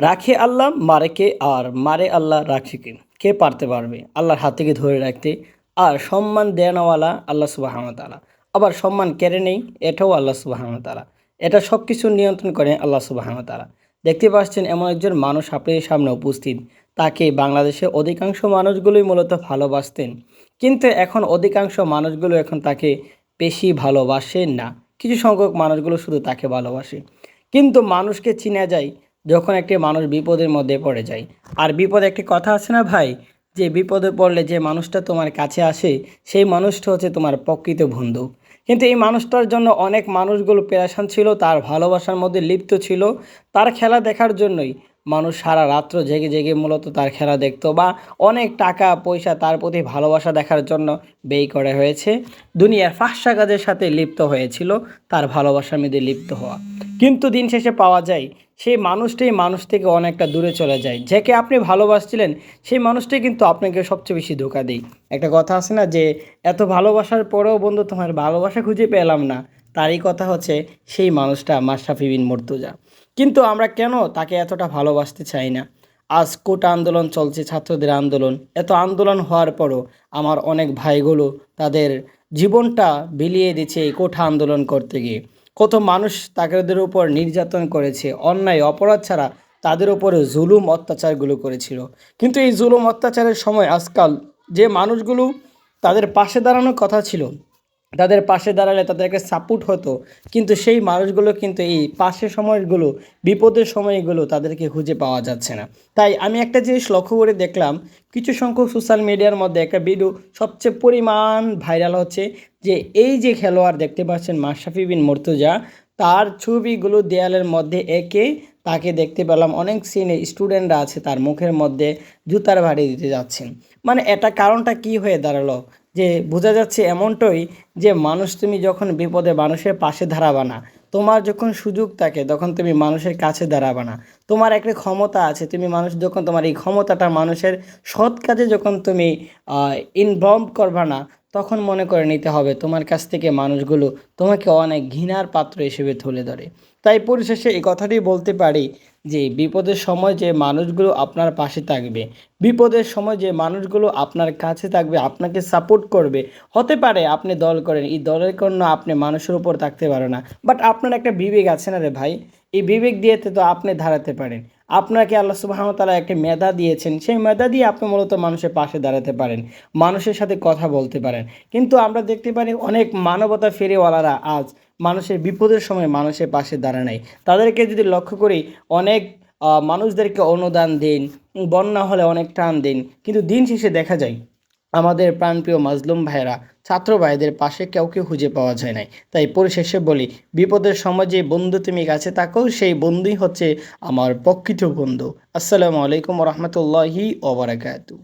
রাখে আল্লাহ, মারে কে? আর মারে আল্লাহ রাখে কে? কে পারতে পারবে? আল্লাহর হাত থেকে ধরে রাখতে। আর সম্মান দেনওয়ালা আল্লাহ সুবাহতালা আবার সম্মান কেড়ে নেই, এটাও আল্লাহ সুবাহতালা এটা সব কিছু নিয়ন্ত্রণ করে আল্লাহ সুবাহ সুবাহতালা দেখতে পাচ্ছেন এমন একজন মানুষ আপনাদের সামনে উপস্থিত। তাকে বাংলাদেশে অধিকাংশ মানুষগুলোই মূলত ভালোবাসতেন। কিন্তু এখন অধিকাংশ মানুষগুলো এখন তাকে বেশি ভালোবাসে না। কিছু সংখ্যক মানুষগুলো শুধু তাকে ভালোবাসে। কিন্তু মানুষকে চিনা যায় যখন একটি মানুষ বিপদের মধ্যে পড়ে যায়। আর বিপদে একটি কথা আছে না ভাই? যে বিপদে পড়লে যে মানুষটা তোমার কাছে আসে, সেই মানুষটা হচ্ছে তোমার প্রকৃত বন্ধু। কিন্তু এই মানুষটার জন্য অনেক মানুষগুলো পেরেশান ছিল, তার ভালোবাসার মধ্যে লিপ্ত ছিল। তার খেলা দেখার জন্যই মানুষ সারা রাত্র জেগে জেগে মূলত তার খেলা দেখতো বা অনেক টাকা, পয়সা তার প্রতি ভালোবাসা দেখার জন্য ব্যয় করা হয়েছে। দুনিয়ার ফাঁসা কাজের সাথে লিপ্ত হয়েছিল, তার ভালোবাসার মধ্যে লিপ্ত হওয়া। কিন্তু দিন শেষে পাওয়া যায়, সেই মানুষটাই মানুষ থেকে অনেকটা দূরে চলে যায়। যাকে আপনি ভালোবাসছিলেন, সেই মানুষটাই কিন্তু আপনাকে সবচেয়ে বেশি ধোকা দেয়। একটা কথা আছে না যে, এত ভালোবাসার পরেও বন্ধু তোমার ভালোবাসা খুঁজে পেলাম না। তারই কথা হচ্ছে, সেই মানুষটা মাশরাফি বিন মর্তুজা। কিন্তু আমরা কেন তাকে এতটা ভালোবাসতে চাই না? আজ কোটা আন্দোলন চলছে, ছাত্রদের আন্দোলন। এত আন্দোলন হওয়ার পরও আমার অনেক ভাইগুলো তাদের জীবনটা বিলিয়ে দিচ্ছে এই কোঠা আন্দোলন করতে গিয়ে। কত মানুষ তাদের উপর নির্যাতন করেছে, অন্যায়, অপরাধ ছাড়া তাদের উপরে জুলুম অত্যাচারগুলো করেছিল। কিন্তু এই জুলুম অত্যাচারের সময় আজকাল যে মানুষগুলো তাদের পাশে দাঁড়ানোর কথা ছিল তাদের পাশে দাঁড়ালে তাদেরকে সাপোর্ট হতো। কিন্তু সেই মানুষগুলো কিন্তু এই পাশের সময়গুলো, বিপদের সময়গুলো তাদেরকে খুঁজে পাওয়া যাচ্ছে না। তাই আমি একটা জিনিস লক্ষ্য করে দেখলাম, কিছু সংখ্যক সোশ্যাল মিডিয়ার মধ্যে একটা ভিডিও সবচেয়ে পরিমাণ ভাইরাল হচ্ছে যে এই যে খেলোয়াড় দেখতে পাচ্ছেন মাশরাফি বিন মর্তুজা, তার ছবিগুলো দেয়ালের মধ্যে এঁকে তাকে দেখতে পেলাম। অনেক সিনে স্টুডেন্টরা আছে তার মুখের মধ্যে জুতার ভাড়ি দিতে যাচ্ছেন। মানে এটা কারণটা কি হয়ে দাঁড়াল? যে বোঝা যাচ্ছে এমনটাই যে মানুষ তুমি যখন বিপদে মানুষের পাশে দাঁড়াবা না, তোমার যখন সুযোগ থাকে তখন তুমি মানুষের কাছে দাঁড়াবা না। তোমার একটা ক্ষমতা আছে, তুমি মানুষ যখন তোমার এই ক্ষমতাটা মানুষের সৎ কাজে যখন তুমি ইনভলভ করবা না, তখন মনে করে নিতে হবে তোমার কাছ থেকে মানুষগুলো তোমাকে অনেক ঘৃণার পাত্র হিসেবে তুলে ধরে। তাই পরিশেষে এই কথাটি বলতে পারি যে বিপদের সময় যে মানুষগুলো আপনার পাশে থাকবে, বিপদের সময় যে মানুষগুলো আপনার কাছে থাকবে, আপনাকে সাপোর্ট করবে, হতে পারে আপনি দল করেন, এই দলের জন্য আপনি মানুষের উপর থাকতে পারে না বাট আপনার একটা বিবেক আছে না রে ভাই? এই বিবেক দিয়ে তো আপনি দাঁড়াতে পারেন। আপনাকে আল্লাহ সুবাহতালা একটি মেধা দিয়েছেন, সেই মেধা দিয়ে আপনি মূলত মানুষের পাশে দাঁড়াতে পারেন, মানুষের সাথে কথা বলতে পারেন। কিন্তু আমরা দেখতে পারি অনেক মানবতা ফেরিওয়ালারা আজ মানুষের বিপদের সময় মানুষের পাশে দাঁড়ায় তাদেরকে যদি লক্ষ্য করি, অনেক মানুষদেরকে অনুদান দিন, বন্যা হলে অনেক টান দিন, কিন্তু দিন শেষে দেখা যায়, আমাদের প্রাণপ্রিয় মাজলুম ভাইরা ছাত্র ভাইদের পাশে কাউকে খুঁজে পাওয়া যায় নাই। তাই পরিশেষে বলি, বিপদের সময় যে বন্ধু তুমি কাছে থাকো, সেই বন্ধুই হচ্ছে আমার প্রকৃত বন্ধু। আসসালামু আলাইকুম রহমতুল্লাহি ওবরাকাতু